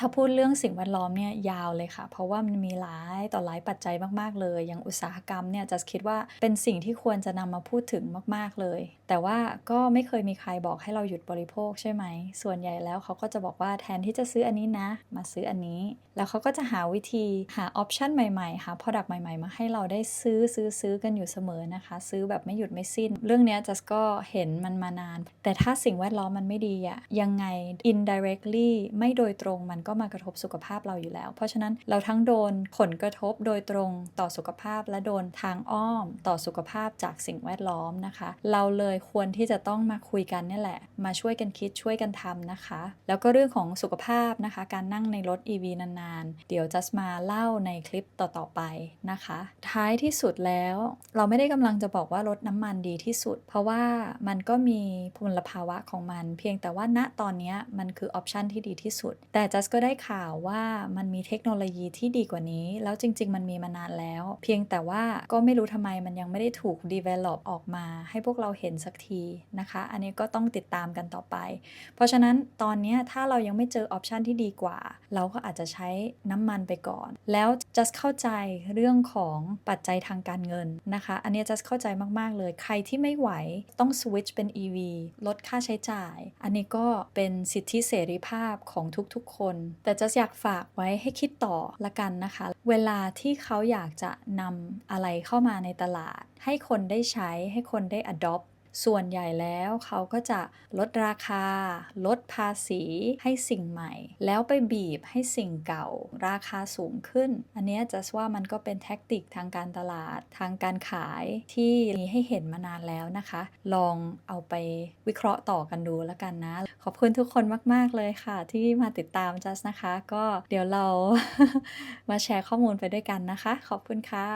ถ้าพูดเรื่องสิ่งแวดล้อมเนี่ยยาวเลยค่ะ เพราะว่ามันมีหลายต่อหลายปัจจัยมากๆ เลย อย่างอุตสาหกรรมเนี่ยจะคิดว่าเป็นสิ่งที่ควรจะนำมาพูดถึงมากๆเลย แต่ว่าก็ไม่เคยมีใครบอกให้เราหยุดบริโภคใช่ไหม ส่วนใหญ่แล้วเขาก็จะบอกว่าแทนที่จะซื้ออันนี้นะ มาซื้ออันนี้ แล้วเขาก็จะหาวิธีหาออปชันใหม่ๆ หา Product ใหม่ๆ มาให้เราได้ซื้อซื้อซื้อกันอยู่เสมอนะคะ ซื้อแบบไม่หยุดไม่สิ้น เรื่องเนี้ยจัสก็เห็นมันมานาน แต่ถ้าสิ่งแวดล้อมมันไม่ดีอะยังไง indirectly ไม่โดยตรงมันก็มากระทบสุขภาพเราอยู่แล้ว เพราะฉะนั้นเราทั้งโดนผลกระทบโดยตรงต่อสุขภาพและโดนทางอ้อมต่อสุขภาพจากสิ่งแวดล้อมนะคะ เราเลยควรที่จะต้องมาคุยกันนี่แหละ มาช่วยกันคิดช่วยกันทำนะคะ แล้วก็เรื่องของสุขภาพนะคะ การนั่งในรถ EV นานๆ เดี๋ยวจัสมาเล่าในคลิปต่อๆไปนะคะ ท้ายที่สุดแล้วเราไม่ได้กำลังจะบอกว่ารถน้ำมันดีที่สุด เพราะว่ามันก็มีมลภาวะของมัน เพียงแต่ว่าณตอนนี้มันคือออปชันที่ดีที่สุด แต่จัสก็ได้ข่าวว่ามันมีเทคโนโลยีที่ดีกว่านี้ แล้วจริง ๆ มันมีมานานแล้ว เพียงแต่ว่าก็ไม่รู้ทำไมมันยังไม่ได้ถูก develop ออกมา ให้พวกเราเห็นสักทีนะคะ อันนี้ก็ต้องติดตามกันต่อไป เพราะฉะนั้นตอนนี้ถ้าเรายังไม่เจอออปชันที่ดีกว่า เราก็อาจจะใช้น้ำมันไปก่อน แล้ว just เข้าใจเรื่องของปัจจัยทางการเงินนะคะ อันนี้ just เข้าใจมากๆเลย ใครที่ไม่ไหวต้อง switch เป็น EV ลดค่าใช้จ่าย อันนี้ก็เป็นสิทธิเสรีภาพของทุกๆคนแต่จะอยากฝากไว้ให้คิดต่อละกันนะคะ เวลาที่เขาอยากจะนำอะไรเข้ามาในตลาด ให้คนได้ใช้ให้คนได้ adopt ส่วนใหญ่แล้วเขาก็จะลดราคา ลดภาษีให้สิ่งใหม่ แล้วไปบีบให้สิ่งเก่า ราคาสูงขึ้น อันนี้จะว่ามันก็เป็นแท็กติกทางการตลาดทางการขายที่มีให้เห็นมานานแล้วนะคะ ลองเอาไปวิเคราะห์ต่อกันดูแล้วกันนะ ขอบคุณทุกคนมาก ๆ เลยค่ะ ที่มาติดตามจัสนะคะ ก็เดี๋ยวเรามาแชร์ข้อมูลไปด้วยกันนะคะ ขอบคุณค่ะ